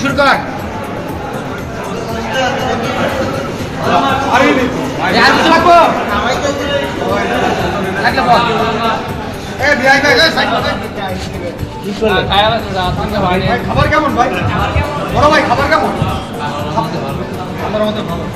শুরু কর আর কিছু লাগবো লাগলে বল এ বিআই ভাই সাইড ভাই খাবার কেমন ভাই? বড় ভাই খাবার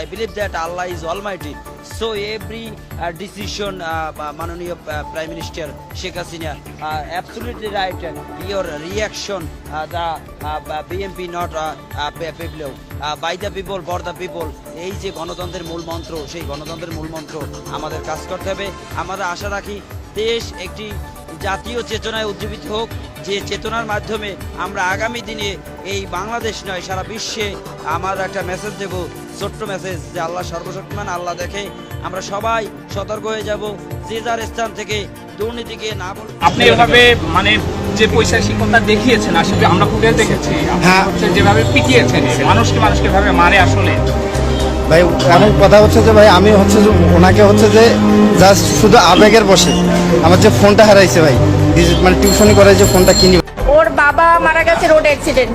I believe that Allah is almighty so every decision মাননীয় prime minister Sheikh Hasina absolutely right your reaction the BMP not পিপলেও by the people for the people এই যে গণতন্ত্রের মূল মন্ত্র, সেই গণতন্ত্রের মূল মন্ত্র আমাদের কাজ করতে হবে। আমরা আশা রাখি দেশ একটি জাতীয় চেতনায় উজ্জীবিত হোক। যে চেতনার মাধ্যমে আমরা আগামী দিনে এই বাংলাদেশ নয়, সারা বিশ্বে আমার একটা মেসেজ দেবো ছোট্ট মেসেজ যে আল্লাহ সর্বশক্তিমান আল্লাহ দেখে আমরা সবাই সতর্ক হয়ে যাব। যে যার স্থান থেকে দুর্নীতিকে না বল আপনি এভাবে মানে যে পয়সা শিক্ষকতা দেখিয়েছেন আসলে আমরা ফুটেজ দেখেছি হ্যাঁ। হচ্ছে যেভাবে পিটিয়েছেন মানুষকে মানুষকে ভাবে মারে আসলে। ভাই এমন কথা হচ্ছে যে ভাই আমি হচ্ছে যে ওনাকে হচ্ছে যে জাস্ট শুধু আবেগের বসে। আমার যে ফোনটা হারাইছে ভাই মানে টিউশনি করে যে ফোনটা কিনি ওর বাবা মারা গেছে রোড অ্যাক্সিডেন্ট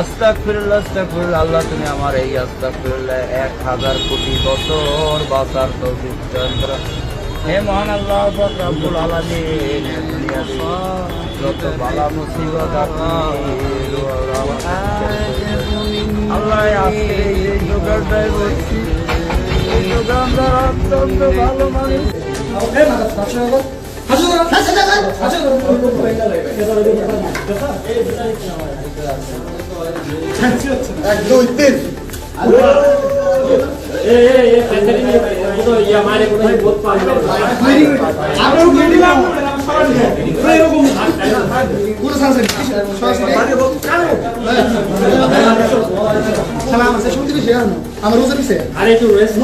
আস্তাক ফিরুল্লাহ আস্তাক ফিরুল্লাহ আল্লাহ তুমি আমার এই আস্তাক ফিরুল্লাহ এক হাজার কোটি বছর বাঁচার তৌফিক হে মহান আল্লাহ রাব্বুল আলামিন যত বালা মুসিবত আল্লাহ আজকে এই দোকানটায় বসছি, এই দোকানদার অত্যন্ত ভালো মানুষ। হাসো হাসো হাসো এক দুই তিন আমার রোজা রেস্ট